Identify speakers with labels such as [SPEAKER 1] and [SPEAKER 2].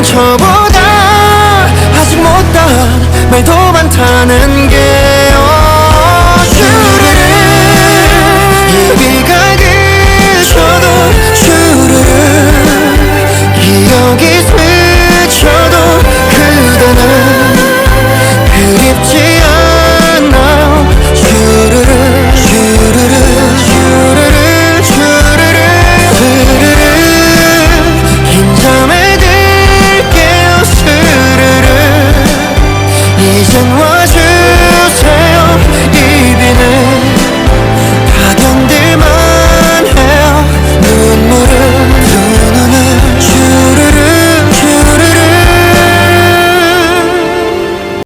[SPEAKER 1] 상처보다 아직 못다 말도 많다는 게 跟我去